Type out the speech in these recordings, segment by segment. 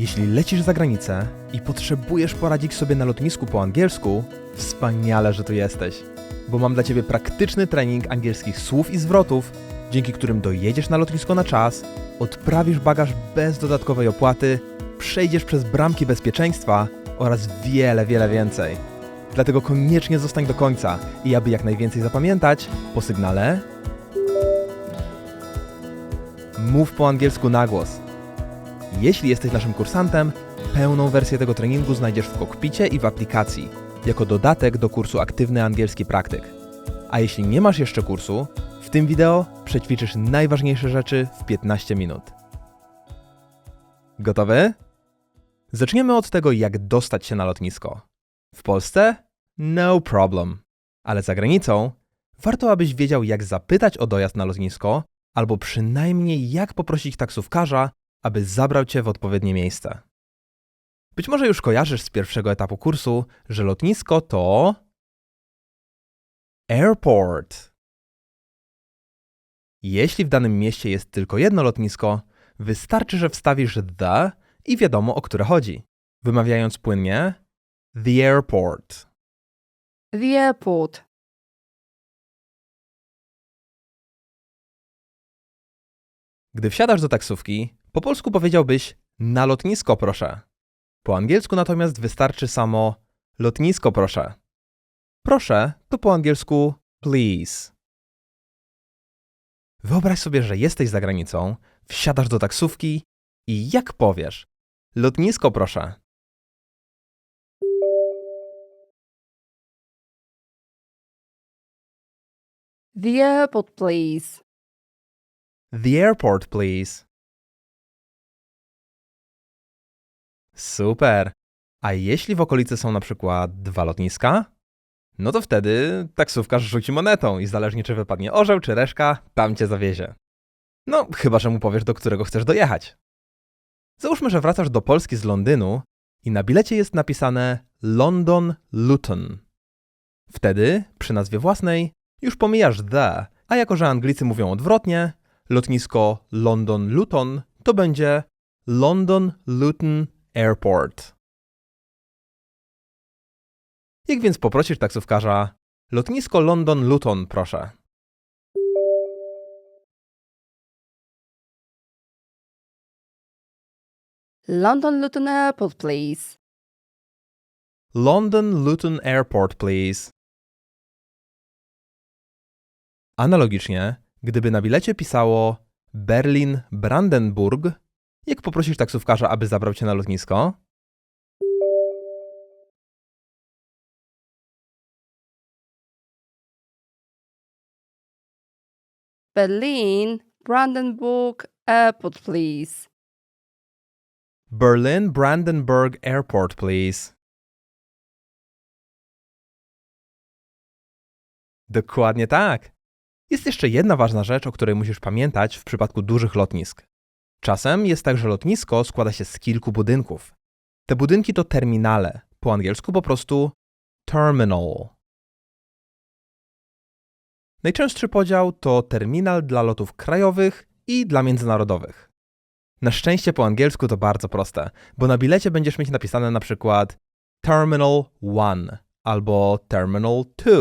Jeśli lecisz za granicę i potrzebujesz poradzić sobie na lotnisku po angielsku, wspaniale, że tu jesteś. Bo mam dla Ciebie praktyczny trening angielskich słów i zwrotów, dzięki którym dojedziesz na lotnisko na czas, odprawisz bagaż bez dodatkowej opłaty, przejdziesz przez bramki bezpieczeństwa oraz wiele, wiele więcej. Dlatego koniecznie zostań do końca i aby jak najwięcej zapamiętać, po sygnale mów po angielsku na głos. Jeśli jesteś naszym kursantem, pełną wersję tego treningu znajdziesz w kokpicie i w aplikacji, jako dodatek do kursu Aktywny Angielski Praktyk. A jeśli nie masz jeszcze kursu, w tym wideo przećwiczysz najważniejsze rzeczy w 15 minut. Gotowy? Zaczniemy od tego, jak dostać się na lotnisko. W Polsce? No problem. Ale za granicą? Warto, abyś wiedział, jak zapytać o dojazd na lotnisko, albo przynajmniej jak poprosić taksówkarza, aby zabrał cię w odpowiednie miejsce. Być może już kojarzysz z pierwszego etapu kursu, że lotnisko to airport. Jeśli w danym mieście jest tylko jedno lotnisko, wystarczy, że wstawisz the i wiadomo o które chodzi. Wymawiając płynnie the airport. The airport. Gdy wsiadasz do taksówki, po polsku powiedziałbyś na lotnisko proszę. Po angielsku natomiast wystarczy samo lotnisko proszę. Proszę to po angielsku please. Wyobraź sobie, że jesteś za granicą, wsiadasz do taksówki i jak powiesz lotnisko proszę. The airport, please. The airport, please. Super. A jeśli w okolicy są na przykład dwa lotniska? No to wtedy taksówkarz rzuci monetą i zależnie czy wypadnie orzeł czy reszka, tam cię zawiezie. No, chyba że mu powiesz, do którego chcesz dojechać. Załóżmy, że wracasz do Polski z Londynu i na bilecie jest napisane London Luton. Wtedy, przy nazwie własnej, już pomijasz the, a jako że Anglicy mówią odwrotnie, lotnisko London Luton to będzie London Luton Airport. Jak więc poprosisz taksówkarza, lotnisko London Luton, proszę. London Luton Airport, please. London Luton Airport, please. Analogicznie, gdyby na bilecie pisało Berlin Brandenburg, jak poprosisz taksówkarza, aby zabrał cię na lotnisko? Berlin Brandenburg Airport, please. Berlin Brandenburg Airport, please. Dokładnie tak. Jest jeszcze jedna ważna rzecz, o której musisz pamiętać w przypadku dużych lotnisk. Czasem jest tak, że lotnisko składa się z kilku budynków. Te budynki to terminale, po angielsku po prostu terminal. Najczęstszy podział to terminal dla lotów krajowych i dla międzynarodowych. Na szczęście po angielsku to bardzo proste, bo na bilecie będziesz mieć napisane na przykład Terminal 1 albo Terminal 2.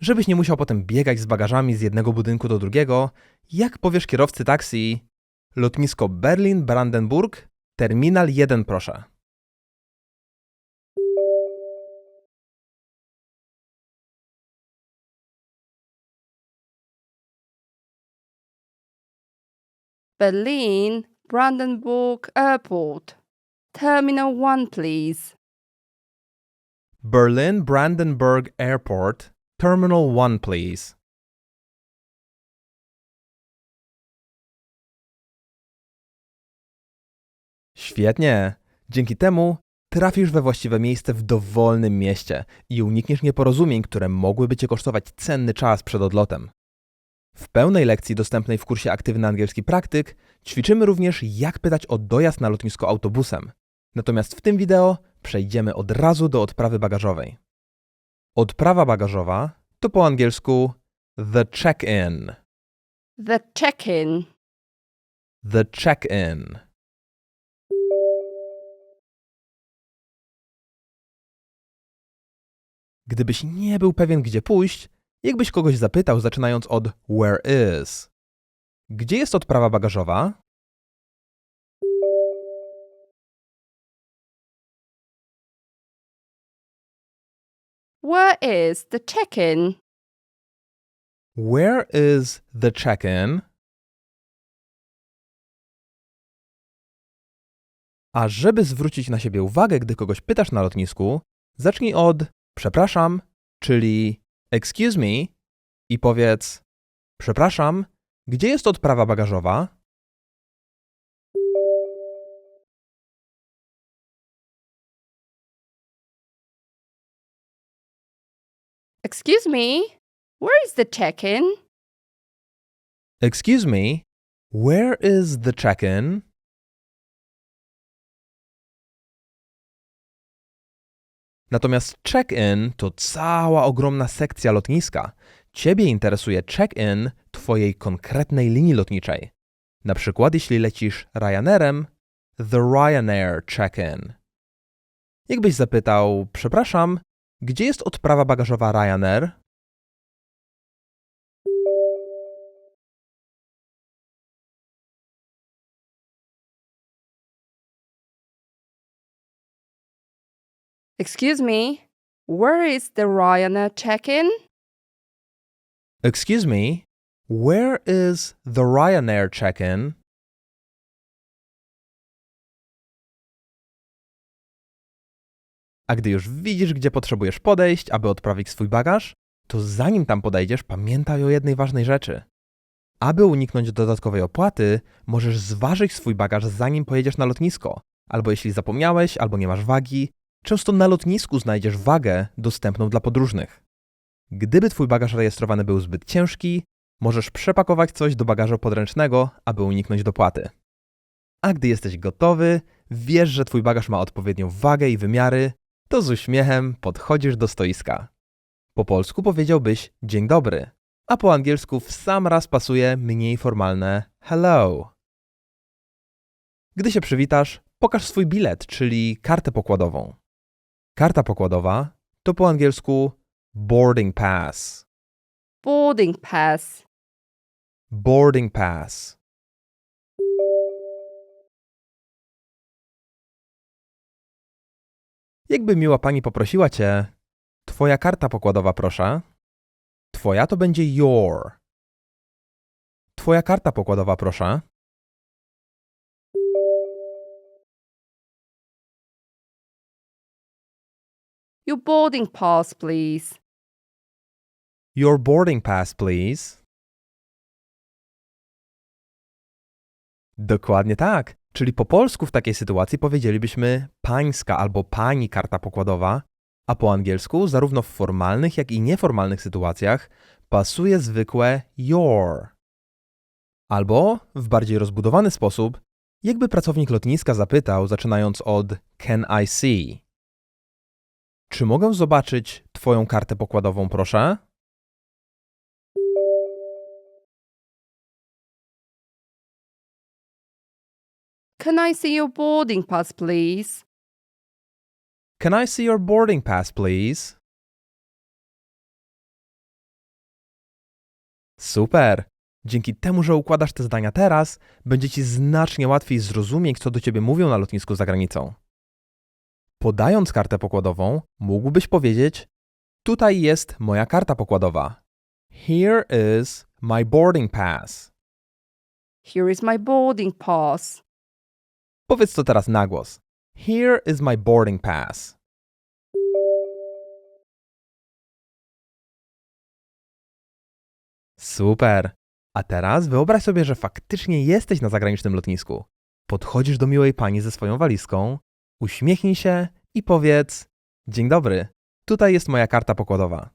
Żebyś nie musiał potem biegać z bagażami z jednego budynku do drugiego, jak powiesz kierowcy taksi lotnisko Berlin-Brandenburg, terminal 1 proszę. Berlin Brandenburg Airport. Terminal 1, please. Berlin-Brandenburg Airport, Terminal 1 please. Świetnie. Dzięki temu trafisz we właściwe miejsce w dowolnym mieście i unikniesz nieporozumień, które mogłyby cię kosztować cenny czas przed odlotem. W pełnej lekcji dostępnej w kursie Aktywny Angielski Praktyk ćwiczymy również, jak pytać o dojazd na lotnisko autobusem. Natomiast w tym wideo przejdziemy od razu do odprawy bagażowej. Odprawa bagażowa to po angielsku the check-in. The check-in. The check-in. Gdybyś nie był pewien, gdzie pójść, jakbyś kogoś zapytał, zaczynając od where is. Gdzie jest odprawa bagażowa? Where is the check-in? Where is the check-in? A żeby zwrócić na siebie uwagę, gdy kogoś pytasz na lotnisku, zacznij od przepraszam, czyli excuse me i powiedz przepraszam, gdzie jest odprawa bagażowa? Excuse me, where is the check-in? Excuse me, where is the check-in? Natomiast check-in to cała ogromna sekcja lotniska. Ciebie interesuje check-in twojej konkretnej linii lotniczej. Na przykład jeśli lecisz Ryanerem, the Ryanair check-in. Jakbyś zapytał, przepraszam, gdzie jest odprawa bagażowa Ryanair? Excuse me, where is the Ryanair check-in? Excuse me, where is the Ryanair check-in? A gdy już widzisz, gdzie potrzebujesz podejść, aby odprawić swój bagaż, to zanim tam podejdziesz, pamiętaj o jednej ważnej rzeczy. Aby uniknąć dodatkowej opłaty, możesz zważyć swój bagaż zanim pojedziesz na lotnisko, albo jeśli zapomniałeś, albo nie masz wagi, często na lotnisku znajdziesz wagę dostępną dla podróżnych. Gdyby twój bagaż rejestrowany był zbyt ciężki, możesz przepakować coś do bagażu podręcznego, aby uniknąć dopłaty. A gdy jesteś gotowy, wiesz, że twój bagaż ma odpowiednią wagę i wymiary, to z uśmiechem podchodzisz do stoiska. Po polsku powiedziałbyś dzień dobry, a po angielsku w sam raz pasuje mniej formalne hello. Gdy się przywitasz, pokaż swój bilet, czyli kartę pokładową. Karta pokładowa to po angielsku boarding pass. Boarding pass. Boarding pass. Jakby miła pani poprosiła cię, twoja karta pokładowa, proszę. Twoja to będzie your. Twoja karta pokładowa, proszę. Your boarding pass, please. Your boarding pass, please. Dokładnie tak. Czyli po polsku w takiej sytuacji powiedzielibyśmy pańska albo pani karta pokładowa, a po angielsku, zarówno w formalnych, jak i nieformalnych sytuacjach, pasuje zwykłe your. Albo w bardziej rozbudowany sposób, jakby pracownik lotniska zapytał, zaczynając od Can I see? Czy mogę zobaczyć Twoją kartę pokładową, proszę? Can I see your boarding pass, please? Can I see your boarding pass, please? Super! Dzięki temu, że układasz te zdania teraz, będzie ci znacznie łatwiej zrozumieć, co do ciebie mówią na lotnisku za granicą. Podając kartę pokładową, mógłbyś powiedzieć: Tutaj jest moja karta pokładowa. Here is my boarding pass. Here is my boarding pass. Powiedz to teraz na głos. Here is my boarding pass. Super. A teraz wyobraź sobie, że faktycznie jesteś na zagranicznym lotnisku. Podchodzisz do miłej pani ze swoją walizką, uśmiechnij się i powiedz: Dzień dobry, tutaj jest moja karta pokładowa.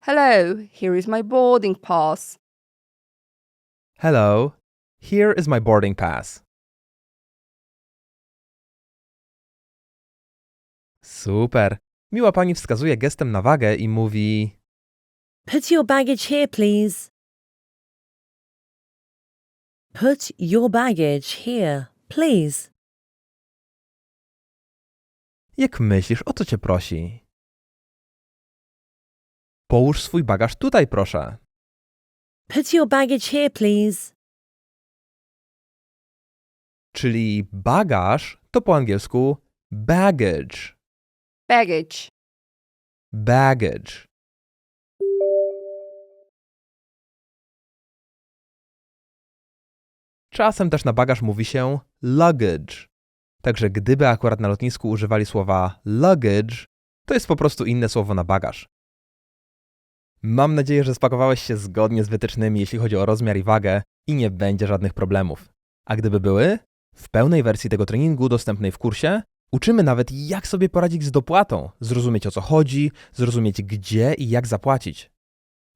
Hello, here is my boarding pass. Hello, here is my boarding pass. Super. Miła pani wskazuje gestem na wagę i mówi: Put your baggage here, please. Put your baggage here, please. Jak myślisz, o co cię prosi? Połóż swój bagaż tutaj, proszę. Put your baggage here, please. Czyli bagaż to po angielsku baggage. Baggage. Baggage. Czasem też na bagaż mówi się luggage. Także gdyby akurat na lotnisku używali słowa luggage, to jest po prostu inne słowo na bagaż. Mam nadzieję, że spakowałeś się zgodnie z wytycznymi, jeśli chodzi o rozmiar i wagę i nie będzie żadnych problemów. A gdyby były, w pełnej wersji tego treningu dostępnej w kursie uczymy nawet jak sobie poradzić z dopłatą, zrozumieć o co chodzi, zrozumieć gdzie i jak zapłacić.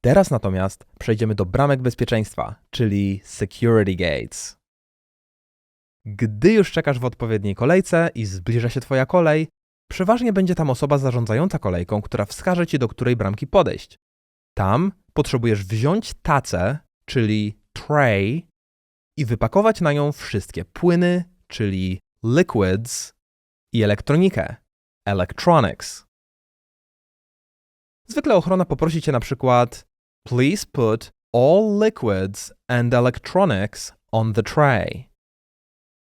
Teraz natomiast przejdziemy do bramek bezpieczeństwa, czyli security gates. Gdy już czekasz w odpowiedniej kolejce i zbliża się Twoja kolej, przeważnie będzie tam osoba zarządzająca kolejką, która wskaże Ci, do której bramki podejść. Tam potrzebujesz wziąć tacę, czyli tray, i wypakować na nią wszystkie płyny, czyli liquids, i elektronikę, electronics. Zwykle ochrona poprosi Cię na przykład Please put all liquids and electronics on the tray.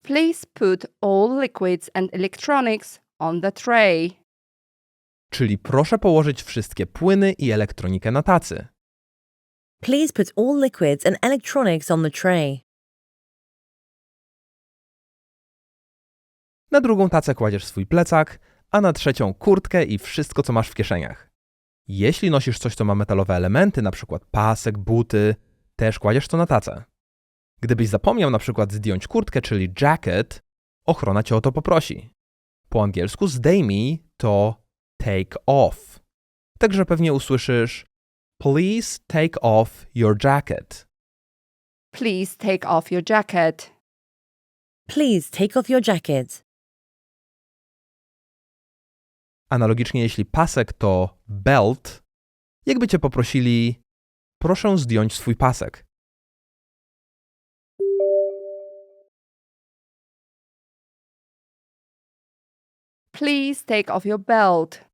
Please put all liquids and electronics on the tray. Czyli proszę położyć wszystkie płyny i elektronikę na tacy. Please put all liquids and electronics on the tray. Na drugą tacę kładziesz swój plecak, a na trzecią kurtkę i wszystko, co masz w kieszeniach. Jeśli nosisz coś, co ma metalowe elementy, np. pasek, buty, też kładziesz to na tacę. Gdybyś zapomniał na przykład zdjąć kurtkę, czyli jacket, ochrona cię o to poprosi. Po angielsku zdejmij to take off. Także pewnie usłyszysz Please take off your jacket. Please take off your jacket. Please take off your jacket. Analogicznie, jeśli pasek to belt, jakby cię poprosili, proszę zdjąć swój pasek. Please take off your belt.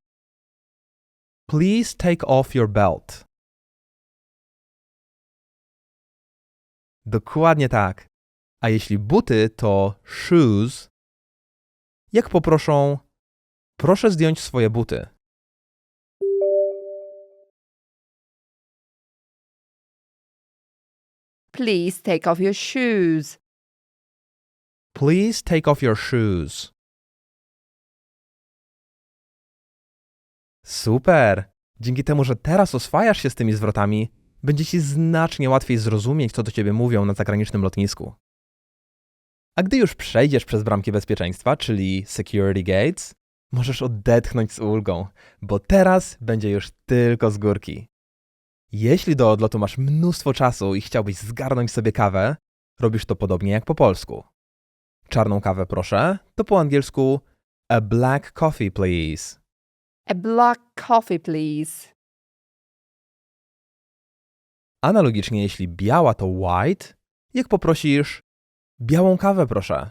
Please take off your belt. Dokładnie tak. A jeśli buty to shoes, jak poproszą, proszę zdjąć swoje buty. Please take off your shoes. Please take off your shoes. Super! Dzięki temu, że teraz oswajasz się z tymi zwrotami, będzie ci znacznie łatwiej zrozumieć, co do ciebie mówią na zagranicznym lotnisku. A gdy już przejdziesz przez bramki bezpieczeństwa, czyli security gates, możesz odetchnąć z ulgą, bo teraz będzie już tylko z górki. Jeśli do odlotu masz mnóstwo czasu i chciałbyś zgarnąć sobie kawę, robisz to podobnie jak po polsku. Czarną kawę proszę, to po angielsku a black coffee please. A black coffee, please. Analogicznie, jeśli biała to white, jak poprosisz białą kawę proszę.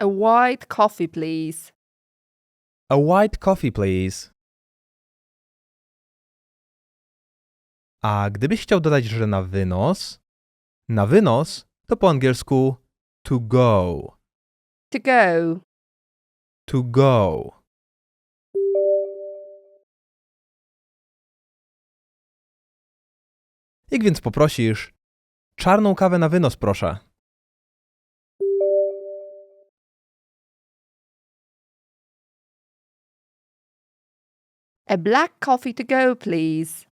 A white coffee, please. A white coffee please. A gdybyś chciał dodać, że na wynos, na wynos to po angielsku to go. To go. To go. Jak więc poprosisz czarną kawę na wynos proszę. A black coffee to go, please.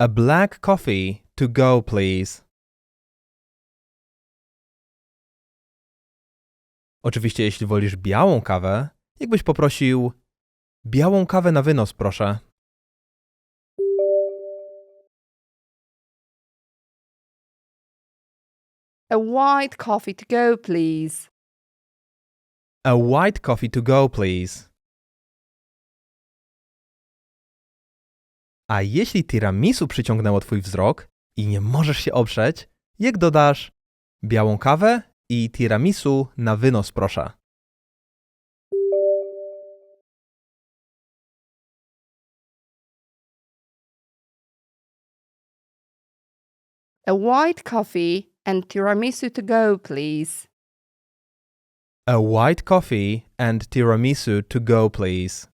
A black coffee to go, please. Oczywiście, jeśli wolisz białą kawę, jakbyś poprosił białą kawę na wynos, proszę. A white coffee to go, please. A white coffee to go, please. A jeśli tiramisu przyciągnęło twój wzrok i nie możesz się oprzeć, jak dodasz białą kawę i tiramisu na wynos, proszę. A white coffee and tiramisu to go, please. A white coffee and tiramisu to go, please.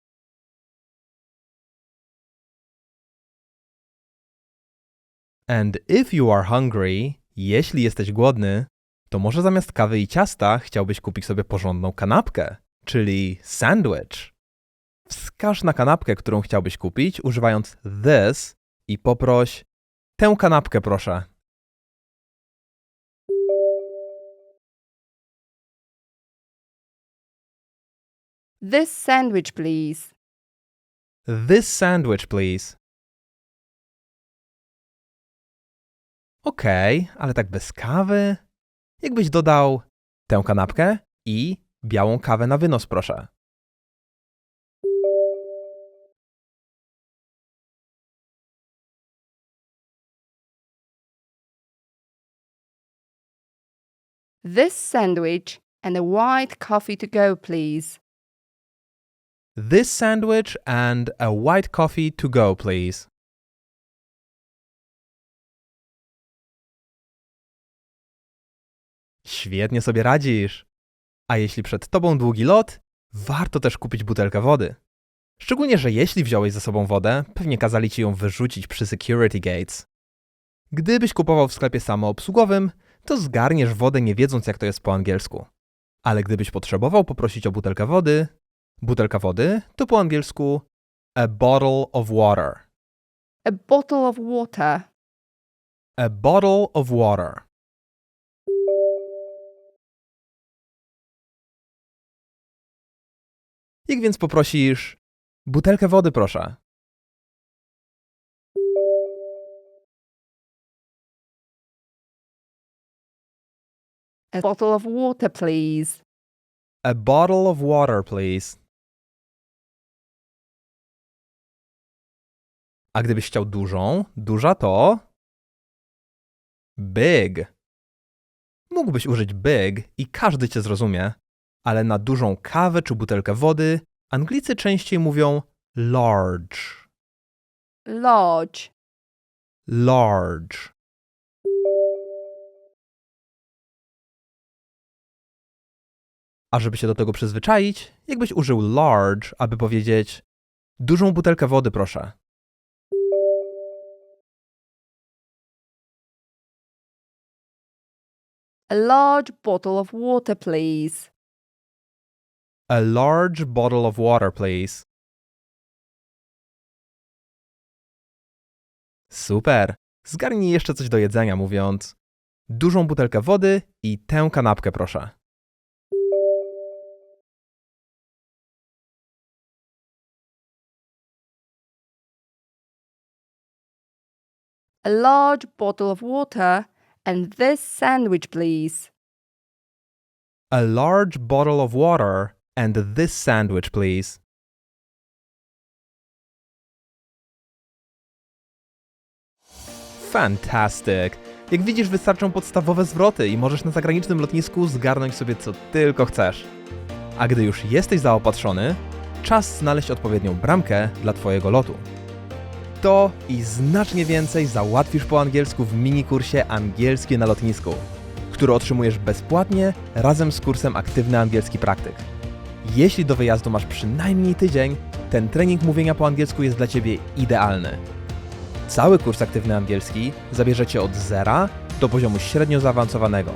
And if you are hungry, jeśli jesteś głodny, to może zamiast kawy i ciasta chciałbyś kupić sobie porządną kanapkę, czyli sandwich. Wskaż na kanapkę, którą chciałbyś kupić, używając this i poproś tę kanapkę, proszę. This sandwich, please. This sandwich, please. Okej, ale tak bez kawy? Jakbyś dodał tę kanapkę i białą kawę na wynos, proszę. This sandwich and a white coffee to go, please. This sandwich and a white coffee to go, please. Świetnie sobie radzisz. A jeśli przed tobą długi lot, warto też kupić butelkę wody. Szczególnie, że jeśli wziąłeś ze sobą wodę, pewnie kazali ci ją wyrzucić przy security gates. Gdybyś kupował w sklepie samoobsługowym, to zgarniesz wodę nie wiedząc jak to jest po angielsku. Ale gdybyś potrzebował poprosić o butelkę wody, butelka wody to po angielsku a bottle of water. A bottle of water. A bottle of water. Jak więc poprosisz butelkę wody, proszę? A bottle of water, please. A bottle of water, please. A gdybyś chciał dużą, duża to big. Mógłbyś użyć big i każdy cię zrozumie, ale na dużą kawę czy butelkę wody Anglicy częściej mówią large. Large. Large. A żeby się do tego przyzwyczaić, jakbyś użył large, aby powiedzieć dużą butelkę wody, proszę. A large bottle of water, please. A large bottle of water, please. Super. Zgarnij jeszcze coś do jedzenia, mówiąc dużą butelkę wody i tę kanapkę, proszę. A large bottle of water and this sandwich, please. A large bottle of water and this sandwich, please. Fantastic! Jak widzisz, wystarczą podstawowe zwroty i możesz na zagranicznym lotnisku zgarnąć sobie co tylko chcesz. A gdy już jesteś zaopatrzony, czas znaleźć odpowiednią bramkę dla Twojego lotu. To i znacznie więcej załatwisz po angielsku w minikursie Angielskie na lotnisku, który otrzymujesz bezpłatnie razem z kursem Aktywny Angielski Praktyk. Jeśli do wyjazdu masz przynajmniej tydzień, ten trening mówienia po angielsku jest dla Ciebie idealny. Cały kurs Aktywny Angielski zabierze Cię od zera do poziomu średnio zaawansowanego.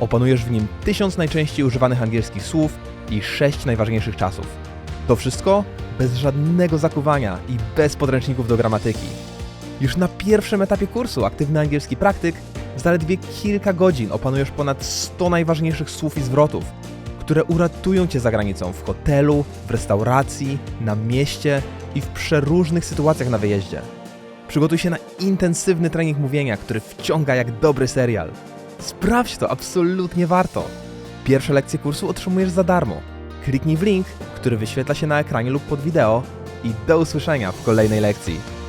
Opanujesz w nim tysiąc najczęściej używanych angielskich słów i sześć najważniejszych czasów. To wszystko bez żadnego zakuwania i bez podręczników do gramatyki. Już na pierwszym etapie kursu Aktywny Angielski Praktyk w zaledwie kilka godzin opanujesz ponad 100 najważniejszych słów i zwrotów, które uratują Cię za granicą w hotelu, w restauracji, na mieście i w przeróżnych sytuacjach na wyjeździe. Przygotuj się na intensywny trening mówienia, który wciąga jak dobry serial. Sprawdź to, absolutnie warto. Pierwsze lekcje kursu otrzymujesz za darmo. Kliknij w link, który wyświetla się na ekranie lub pod wideo i do usłyszenia w kolejnej lekcji.